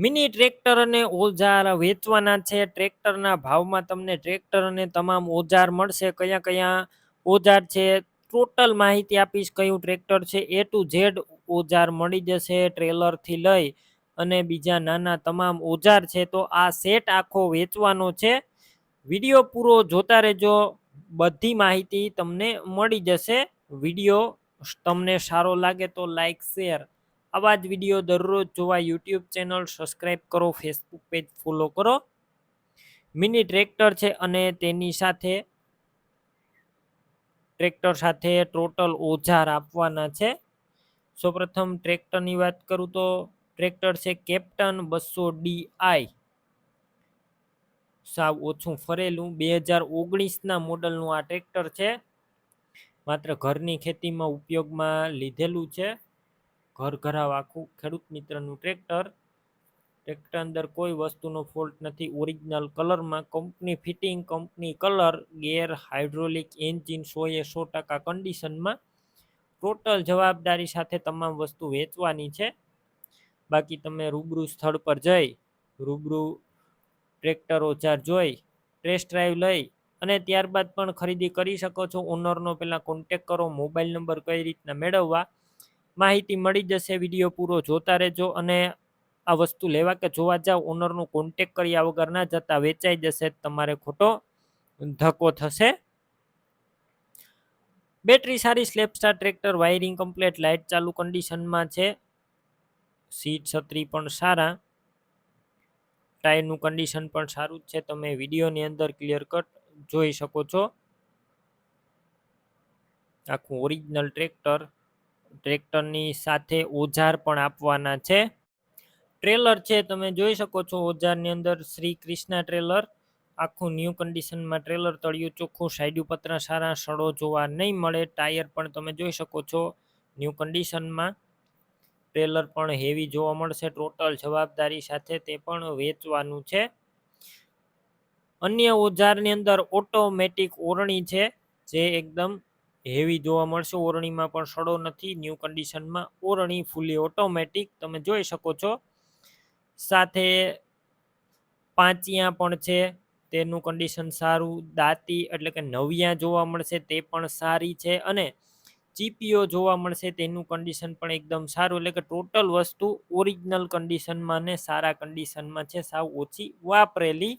Mini tractor અને ઓજાર વેચવાના છે. ટ્રેક્ટરના ભાવમાં તમને ટ્રેક્ટર અને તમામ ઓજાર મળશે. કયા કયા ઓજાર છે? ટોટલ માહિતી આપીશ કયું ટ્રેક્ટર છે. એ ટુ ઝેડ ઓજાર મળી જશે ટ્રેલરથી લઈ અને બીજા નાના તમામ ઓજાર છે. તો આ સેટ આખો વેચવાનો છે. વીડિયો પૂરો જોતા રહેજો. બધી માહિતી તમને મળી જશે. વીડિયો તમને સારો લાગે તો લાઈક, શેર આવા જ વીડિયો દરરોજ જોવા યુટ્યુબ ચેનલ સબસ્ક્રાઈબ કરો, ફેસબુક પેજ ફોલો કરો. મિની ટ્રેક્ટર છે અને તેની સાથે ટ્રેક્ટર સાથે ટોટલ ઓજાર આપવાના છે. સૌપ્રથમ ટ્રેક્ટરની વાત કરું તો ટ્રેક્ટર છે કેપ્ટન બસો ડી આઈ. સાવ ઓછું ફરેલું. બે હજાર ઓગણીસના મોડલનું આ ટ્રેક્ટર છે. માત્ર ઘરની ખેતીમાં ઉપયોગમાં લીધેલું છે. ઘર ઘરાવ આખું ખેડૂત મિત્રનું ટ્રેક્ટર ટ્રેક્ટર અંદર કોઈ વસ્તુનો ફોલ્ટ નથી. ઓરિજિનલ કલરમાં company fitting company colour gear hydraulic engine સોએ સો ટકા કન્ડિશનમાં ટોટલ જવાબદારી સાથે તમામ વસ્તુ વેચવાની છે. બાકી તમે રૂબરૂ સ્થળ પર જઈ, રૂબરૂ ટ્રેક્ટર ઓજાર જોઈ ટેસ્ટ ડ્રાઈવ લઈ અને ત્યારબાદ પણ ખરીદી કરી શકો છો. ઓનરનો પહેલાં કોન્ટેક કરો મોબાઈલ નંબર કઈ રીતના મેળવવા માહિતી મળી જશે, વીડિયો પૂરો જોતા રહેજો અને આ વસ્તુ લેવા કે જોવા જાવ ઓનરનો કોન્ટેક કર્યા વગર ના જતા વેચાઈ જશે, તમારે ખોટો ધક્કો થશે. બેટરી સારી સ્લેપસ્ટાર ટ્રેક્ટર વાયરિંગ કમ્પ્લેટ લાઇટ ચાલુ કન્ડિશનમાં છે. સીટ છત્રી પણ સારા. ટાયરનું કન્ડિશન પણ સારું જ છે, તમે વિડીયોની અંદર ક્લિયર કટ જોઈ શકો છો. આખું ઓરિજિનલ ટ્રેક્ટર ટ્રેક્ટરની સાથે ઓજાર પણ આપવાના છે. ટ્રેલર છે, તમે જોઈ શકો છો ઓજારની અંદર શ્રી કૃષ્ણ ટ્રેલર. આખું ન્યૂ કન્ડિશનમાં ટ્રેલર તળિયું ચોખ્ખું, સાઈડ પત્ર સારા સડો જોવા નહીં મળે. ટાયર પણ તમે જોઈ શકો છો ન્યૂ કન્ડિશનમાં. ટ્રેલર પણ હેવી જોવા મળશે, ટોટલ જવાબદારી સાથે તે પણ વેચવાનું છે. અન્ય ઓજારની અંદર ઓટોમેટિક ઓરણી છે, જે એકદમ હેવી જોવા મળશે, ઓરણીમાં પણ સડો નથી, ન્યૂ કન્ડિશનમાં ઓરણી ફૂલી ઓટોમેટિક તમે જોઈ શકો છો. સાથે પાંચિયા પણ છે, તેનું કન્ડિશન સારું, દાંતી એટલે કે નવિયા જોવા મળશે, તે પણ સારી છે અને ચીપીઓ જોવા મળશે, તેનું કન્ડિશન પણ એકદમ સારું, એટલે કે ટોટલ વસ્તુ ઓરિજિનલ કન્ડિશનમાં ને સારા કન્ડિશનમાં છે, સાવ ઓછી વાપરેલી.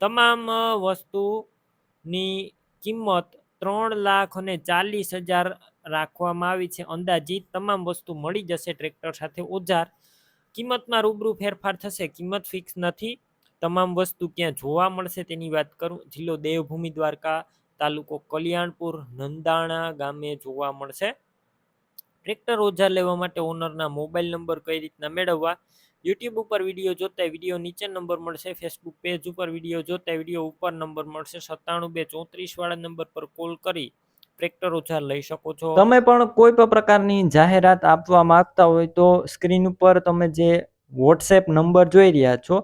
તમામ વસ્તુની કિંમત ત્રણ લાખ અને ચાલીસ હજાર રાખવામાં આવી છે. અંદાજિત તમામ વસ્તુ મળી જશે ટ્રેક્ટર સાથે ઓજાર. કિંમતમાં રૂબરૂ ફેરફાર થશે. કિંમત ફિક્સ નથી. તમામ વસ્તુ ક્યાં જોવા મળશે તેની વાત કરું. જિલ્લો દેવભૂમિ દ્વારકા તાલુકો કલ્યાણપુર નંદાણા ગામે જોવા મળશે. ટ્રેક્ટર ઓજાર લેવા માટે ઓનરના મોબાઈલ નંબર કઈ રીતના મેળવવા? યુટ્યુબ ઉપર વીડિયો જોતા વીડિયો નીચે નંબર મળશે, ફેસબુક પેજ ઉપર વીડિયો જોતા વીડિયો ઉપર નંબર મળશે, સત્તાણું બે ચોત્રીસ વાળા નંબર પર કોલ કરી ટ્રેક્ટર ઓજાર લઈ શકો છો. તમે પણ કોઈ પણ પ્રકારની જાહેરાત આપવા માંગતા હોય તો સ્ક્રીન ઉપર તમે જે વોટ્સએપ નંબર જોઈ રહ્યા છો,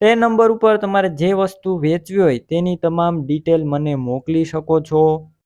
તે નંબર ઉપર તમારે જે વસ્તુ વેચવી હોય તેની તમામ ડિટેલ મને મોકલી શકો છો.